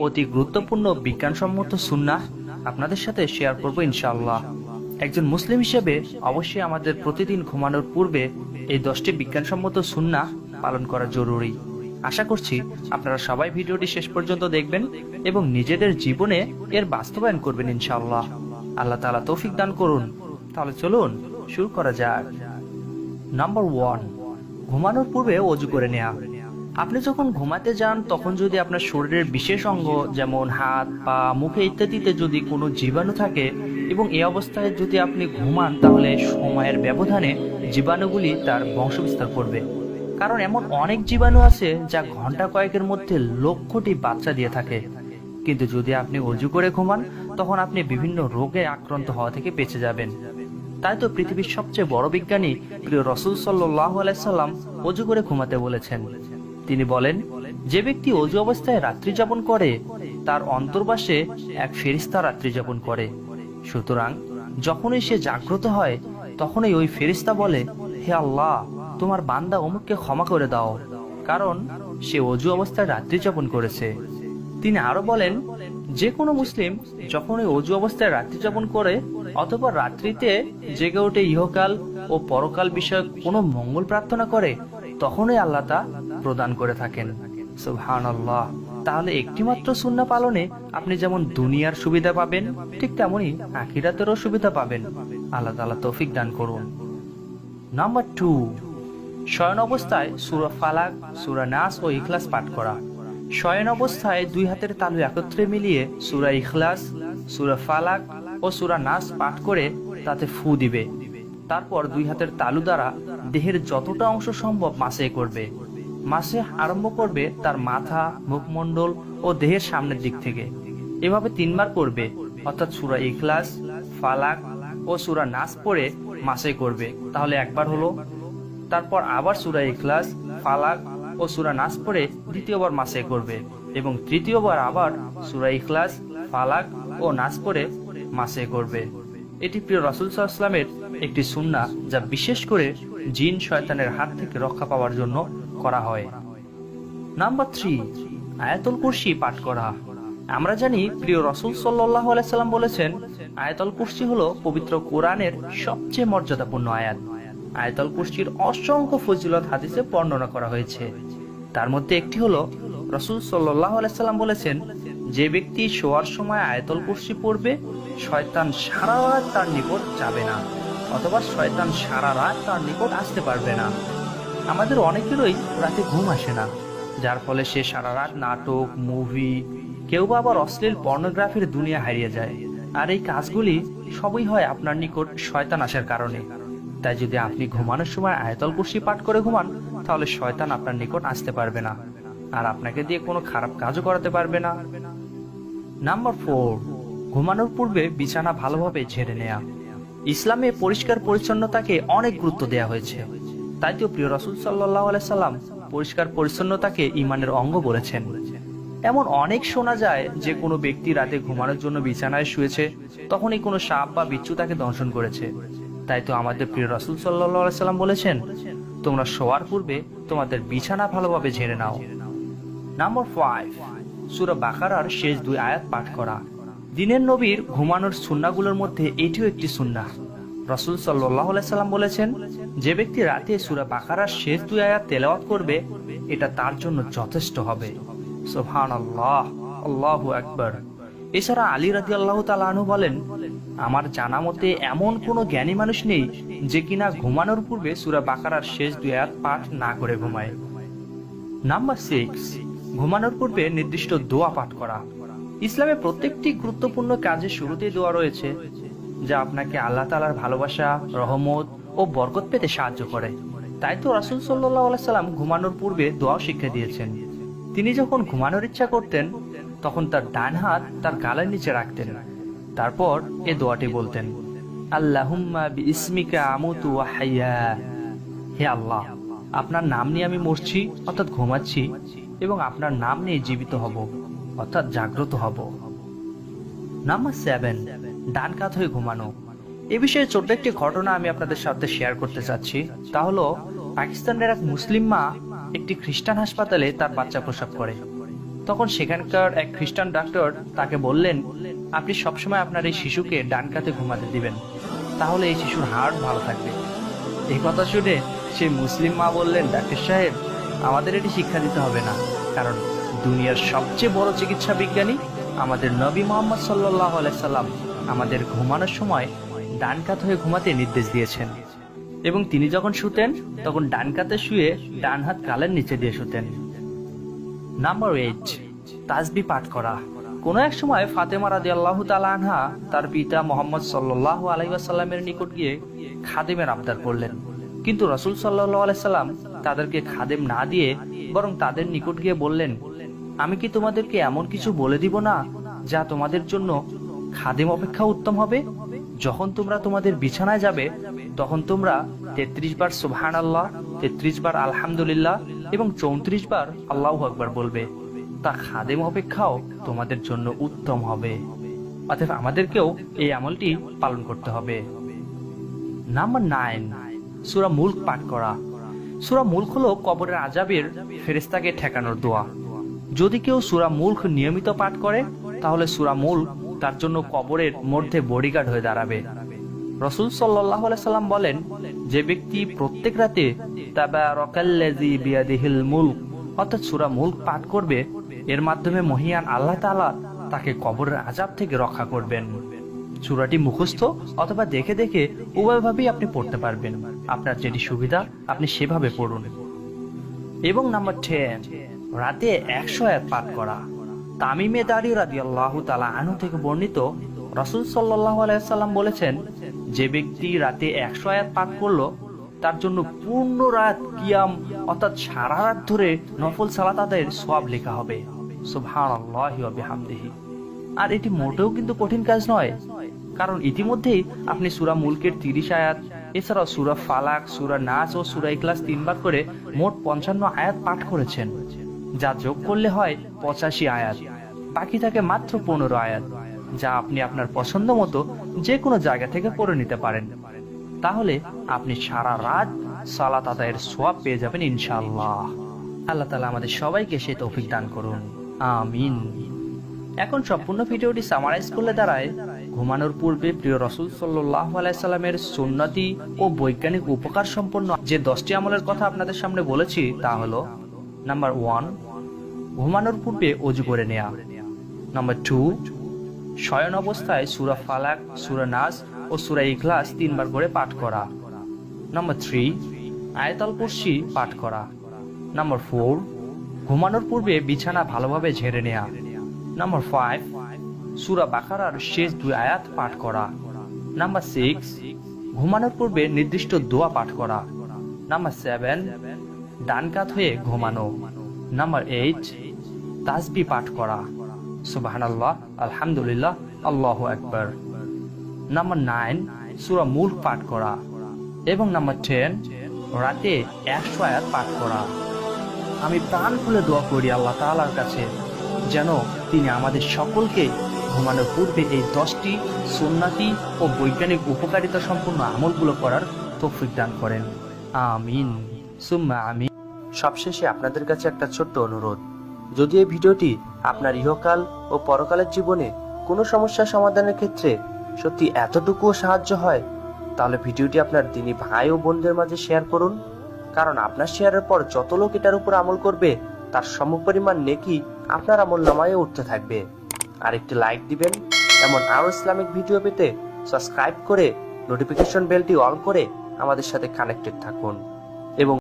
অতি গুরুত্বপূর্ণ বিজ্ঞানসম্মত সুন্না আপনাদের সাথে শেয়ার করব ইনশাআল্লাহ। একজন মুসলিম হিসেবে অবশ্যই আমাদের প্রতিদিন ঘুমানোর পূর্বে এই দশটি বিজ্ঞানসম্মত সুন্না পালন করা জরুরি। আশা করছি আপনারা সবাই ভিডিওটি শেষ পর্যন্ত দেখবেন এবং নিজেদের জীবনে এর বাস্তবায়ন করবেন ইনশাআল্লাহ। আল্লাহ তাআলা তৌফিক দান করুন। তাহলে চলুন, শুরু করা যাক। নাম্বার ওয়ান ঘুমানোর পূর্বে অজু করে নেওয়া আপনি যখন ঘুমাতে যান, তখন যদি আপনার শরীরের বিশেষ অঙ্গ, যেমন হাত, পা, মুখে ইত্যাদিতে যদি কোনো জীবাণু থাকে এবং এই অবস্থায় যদি আপনি ঘুমান, তাহলে সময়ের ব্যবধানে জীবাণুগুলি তার বংশবিস্তার করবে। কারণ এমন অনেক জীবাণু আছে যা ঘণ্টা কয়েকের মধ্যে লক্ষটি বাচ্চা দিয়ে থাকে। কিন্তু যদি আপনি অজু করে ঘুমান, তখন আপনি বিভিন্ন রোগে আক্রান্ত হওয়া থেকে বেঁচে যাবেন। তাই তো পৃথিবীর সবচেয়ে বড় বিজ্ঞানী প্রিয় রসুল সাল্লাহ আলাইসাল্লাম অজু করে ঘুমাতে বলেছেন। তিনি বলেন, যে ব্যক্তি অজু অবস্থায় রাত্রি যাপন করে, তার অন্তর্বাসে এক ফেরিস্তা রাত্রি যাপন করে। সুতরাং যখনই সে জাগ্রত হয়, তখনই ওই ফেরিস্তা বলে, হে আল্লাহ, তোমার বান্দা অমুককে ক্ষমা করে দাও, কারণ সে অজু অবস্থায় রাত্রি যাপন করেছে। তিনি আরও বলেন, যে কোনো মুসলিম যখন ওই অজু অবস্থায় রাত্রি যাপন করে, অথবা রাত্রিতে জেগে উঠে ইহকাল ও পরকাল বিষয়ক কোনো মঙ্গল প্রার্থনা করে তখনই আল্লাহ তা প্রদান করে থাকেন। সুবহান আল্লাহ তাহলে একটি মাত্র সুন্না পালনে আপনি যেমন দুনিয়ার সুবিধা পাবেন, ঠিক তেমনই আখিরাতেরও সুবিধা পাবেন। আল্লাহ তাআলা তৌফিক দান করুন। নাম্বার টু, শয়ন অবস্থায় সুরা ফালাক, সুরা নাস ও ইখলাস পাঠ করা। শয়ন অবস্থায় দুই হাতের তালু একত্রে মিলিয়ে সুরা ইখলাস, সুরা ফালাক ও সুরা নাস পাঠ করে তাতে ফু দিবে। তারপর দুই হাতের তালু দ্বারা দেহের যতটা অংশ সম্ভব মাসে করবে। মাসে আরম্ভ করবে তার মাথা, মুখমণ্ডল ও দেহের সামনের দিক থেকে। এভাবে তিনবার করবে, অর্থাৎ সুরা ইখলাস, ফালাক ও সুরা নাস পড়ে মাসে করবে। তাহলে একবার হলো। তারপর আবার সুরা ইখলাস, ফালাক ও সুরা নাস পড়ে দ্বিতীয়বার মাসে করবে এবং তৃতীয়বার আবার সুরা ইখলাস, ফালাক ও নাস পড়ে মাসে করবে। এটি প্রিয় রাসুল সাল্লামের একটি সুন্না যা বিশেষ করে জিন শয়তানের হাত থেকে রক্ষা পাওয়ার জন্য করা হয়। নাম্বার থ্রি, আয়াতুল কুরসি পাঠ করা। আমরা জানি প্রিয় রসুল সাল্লাহ আলাইসাল্লাম বলেছেন, আয়াতুল কুরসি হলো পবিত্র কোরআনের সবচেয়ে মর্যাদাপূর্ণ আয়াত। আয়াতুল কুরসির অসংখ্য ফজিলত হাদিসে বর্ণনা করা হয়েছে। তার মধ্যে একটি হলো, রসুল সাল্লাহ আলাইসাল্লাম বলেছেন যে ব্যক্তি শোয়ার সময় আয়তল কুরসি পড়বে, শয়তান সারা রাত তার নিকট যাবে না, অথবা শয়তান সারা রাত তার নিকট আসতে পারবে না। আমাদের অনেকেরই রাতে ঘুম আসে না, যার ফলে সে সারা রাত নাটক, মুভি, কেউ বা আবার অশ্লীল পর্নোগ্রাফির দুনিয়া হারিয়ে যায়। আর এই কাজগুলি সবই হয় আপনার নিকট শয়তান আসার কারণে। তাই যদি আপনি ঘুমানোর সময় আয়তল কুর্সি পাঠ করে ঘুমান, তাহলে শয়তান আপনার নিকট আসতে পারবে না, আর আপনাকে দিয়ে কোনো খারাপ কাজও করাতে পারবে না। নাম্বার ফোর ঘুমানোর পূর্বে বিছানা ভালোভাবে ঝেড়ে নেয়া। ইসলামে পরিষ্কার পরিচ্ছন্নতাকে অনেক গুরুত্ব দেওয়া হয়েছে। তাই তো প্রিয় রসুল সাল্লাহ সাল্লাম পরিষ্কার পরিচ্ছন্নতাকে ইমানের অঙ্গ বলেছেন। এমন অনেক শোনা যায় যে কোনো ব্যক্তি রাতে ঘুমানোর জন্য বিছানায় শুয়েছে, তখনই কোনো সাপ বা বিচ্ছু তাকে দংশন করেছে। তাই তো আমাদের প্রিয় রসুল সাল্লাহ সাল্লাম বলেছেন, তোমরা শোয়ার পূর্বে তোমাদের বিছানা ভালোভাবে ঝেড়ে নাও। নাম্বার ফাইভ সুরা বাকারার শেষ দুই আয়াত পাঠ করা। দিনের নবীর ঘুমানোর সুন্নাগুলোর মধ্যে এটিও একটি সুন্না রসুল সাল্লাম বলেছেন, যে ব্যক্তি রাতে সুরা বাকারার শেষ দুই আয়াত তেলাওয়াত করবে, এটা তার জন্য যথেষ্ট হবে। সোহান আল্লাহ আল্লাহ আকবর। এছাড়া আলী রাজি আল্লাহ তালু বলেন, আমার জানা মতে এমন কোনো জ্ঞানী মানুষ নেই যে কিনা ঘুমানোর পূর্বে সুরা বাকারার শেষ দুই আয়াত পাঠ না করে ঘুমায়। নাম্বার সিক্স ঘুমানোর পূর্বে নির্দিষ্ট দোয়া পাঠ করা। ইসলামে প্রত্যেকটি গুরুত্বপূর্ণ কাজে শুরুতেই দোয়া রয়েছে, যা আপনাকে আল্লাহ তালার ভালোবাসা, রহমত ও বরকত পেতে সাহায্য করে। তাই তো রাসুল সাল্লাম ঘুমানোর পূর্বে দোয়াও শিক্ষা দিয়েছেন। তিনি যখন ঘুমানোর ইচ্ছা করতেন, তখন তার ডান হাত তার গালের নিচে রাখতেন। তারপর এ দোয়াটি বলতেন, আল্লাহুম্মা হে আল্লাহ, আপনার নাম নিয়ে আমি মরছি, অর্থাৎ ঘুমাচ্ছি। এবং আপনার নাম নিয়ে জীবিত হব, অর্থাৎ জাগ্রত হব। নাম্বার সেভেন ডান কাত হয়ে ঘুমানো। এ বিষয়ে ছোট্ট একটি ঘটনা আমি আপনাদের সাথে শেয়ার করতে চাচ্ছি। তা হলো, পাকিস্তানের এক মুসলিম মা একটি খ্রিস্টান হাসপাতালে তার বাচ্চা প্রসব করে। তখন সেখানকার এক খ্রিস্টান ডাক্তার তাকে বললেন, আপনি সবসময় আপনার এই শিশুকে ডান কাতে ঘুমাতে দিবেন। তাহলে এই শিশুর হার্ট ভালো থাকবে। এই কথা শুনে সেই মুসলিম মা বললেন, ডাক্তার সাহেব আমাদের এটি শিক্ষা দিতে হবে না। কারণ দুনিয়ার সবচেয়ে বড় চিকিৎসা বিজ্ঞানী আমাদের নবী মোহাম্মদ সাল্লাহ সাল্লাম আমাদের ঘুমানোর সময় ডান কাত হয়ে ঘুমাতে নির্দেশ দিয়েছেন। এবং তিনি যখন শুতেন, তখন ডান কাতে শুয়ে ডান হাত কালের নিচে দিয়ে শুতেন। নাম্বার এইট তাজবি পাঠ করা। কোন এক সময় ফাতেমা রাজি আল্লাহ আনহা তার পিতা মোহাম্মদ সাল্লাহ আলাইসাল্লামের নিকট গিয়ে খাদেমের আবদার করলেন। কিন্তু রসুল সাল্লাহ আলাইসাল্লাম তাদেরকে খাদেম না দিয়ে বরং তাদের নিকট গিয়ে বললেন, আমি কি তোমাদেরকে এমন কিছু বলে দিব না যা তোমাদের জন্য খাদেম অপেক্ষা উত্তম হবে? যখন তোমরা তোমাদের বিছানায় যাবে, তখন তোমরা তেত্রিশ বার সুবহান আল্লাহ তেত্রিশ বার আলহামদুলিল্লাহ এবং চৌত্রিশ বার আল্লাহ আকবার বলবে। তা খাদেম অপেক্ষাও তোমাদের জন্য উত্তম হবে। অতএব আমাদেরকেও এই আমলটি পালন করতে হবে। নাম্বার নাইন, সুরা মুল্ক পাঠ করা। সুরা মুল্ক হল কবরের আজাবের ফেরেস্তাকে ঠেকানোর দোয়া। যদি কেউ সুরা মুল্ক নিয়মিত পাঠ করে, তাহলে সুরা মুল্ক তার জন্য কবরের মধ্যে বডিগার্ড হয়ে দাঁড়াবে। রসুল সাল্লাহ সাল্লাম বলেন, যে ব্যক্তি প্রত্যেক রাতে অর্থাৎ সূরা মুলক পাঠ করবে, এর মাধ্যমে মহিয়ান আল্লাহ তাআলা তাকে কবরের আজাব থেকে রক্ষা করবেন। সূরাটি মুখস্থ অথবা দেখে দেখে উভয়ভাবেই আপনি পড়তে পারবেন। আপনার যেটি সুবিধা, আপনি সেভাবে পড়ুন। এবং নাম্বার টেন রাতে একশো এক পাঠ করা। তামিমে দাঁড়িয়ে রাজি আল্লাহ তালা আনু থেকে বর্ণিত রসুল সাল্লাহ আলাইসাল্লাম বলেছেন, যে ব্যক্তি রাতে একশো আয়াত পাঠ করল, তার জন্য পূর্ণ রাত কিয়াম অর্থাৎ সারা রাত ধরে নফল সালাত আদায়ের সব লেখা হবে। সুবহানাল্লাহি আর এটি মোটেও কিন্তু কঠিন কাজ নয়। কারণ ইতিমধ্যেই আপনি সুরা মুলকের তিরিশ আয়াত, এছাড়াও সুরা ফালাক, সুরা নাচ ও সুরা ইকলাস তিনবার করে মোট পঞ্চান্ন আয়াত পাঠ করেছেন, যা যোগ করলে হয় পঁচাশি আয়াত। বাকি থাকে মাত্র পনেরো আয়াত, যা আপনি আপনার পছন্দ মতো যে কোনো জায়গা থেকে পড়ে নিতে পারেন। তাহলে আপনি সারা রাত সালাত আদায়ের সোয়াব পেয়ে যাবেন ইনশাআল্লাহ। আল্লাহ তালা আমাদের সবাইকে সে তৌফিক দান করুন। আমিন। এখন সম্পূর্ণ ভিডিওটি সামারাইজ করলে দাঁড়ায় ঘুমানোর পূর্বে প্রিয় রসুল সাল্লাহ আলাইসাল্লামের সুন্নতি ও বৈজ্ঞানিক উপকার সম্পন্ন যে দশটি আমলের কথা আপনাদের সামনে বলেছি তা হলো, নাম্বার ওয়ান, ঘুমানোর পূর্বে অজু করে নেয়া। নাম্বার টু, শয়ন অবস্থায় সুরা ফালাক, সুরা নাস ও সুরা ইখলাস তিনবার করে পাঠ করা। নাম্বার থ্রি, আয়তাল কুর্সি পাঠ করা। নাম্বার ফোর, ঘুমানোর পূর্বে বিছানা ভালোভাবে ঝেড়ে নেয়া। নাম্বার ফাইভ সুরা বাকারার শেষ দুই আয়াত পাঠ করা। নাম্বার সিক্স ঘুমানোর পূর্বে নির্দিষ্ট দোয়া পাঠ করা। নাম্বার সেভেন ডান কাত হয়ে ঘুমানো। নাম্বার এইট তাসবি পাঠ করা। সুবাহান আল্লাহ আলহামদুলিল্লাহ, আল্লাহ একবার নাম্বার নাইন সুরা মুল্ক পাঠ করা। এবং নাম্বার টেন রাতে একশো আয়াত পাঠ করা। আমি প্রাণ খুলে দোয়া করি আল্লাহ তাআলার কাছে, যেন তিনি আমাদের সকলকে ঘুমানোর পূর্বে এই দশটি সুন্নাতি ও বৈজ্ঞানিক উপকারিতা সম্পূর্ণ আমলগুলো করার তৌফিক দান করেন। আমিন। সুম্মা আমিন। সবশেষে আপনাদের কাছে একটা ছোট্ট অনুরোধ। যদি এই ভিডিওটি আপনার ইহকাল ও পরকালের জীবনে কোনো সমস্যার সমাধানের ক্ষেত্রে সত্যি এতটুকুও সাহায্য হয়, তাহলে ভিডিওটি আপনার দিনী ভাই ও বোনদের মাঝে শেয়ার করুন। কারণ আপনার শেয়ারের পর যত লোক এটার উপর আমল করবে, তার সমপরিমাণ নেকি আপনার আমল নামায় উঠতে থাকবে। আর একটি লাইক দিবেন। এমন আরও ইসলামিক ভিডিও পেতে সাবস্ক্রাইব করে নোটিফিকেশন বেলটি অন করে আমাদের সাথে কানেক্টেড থাকুন। এবং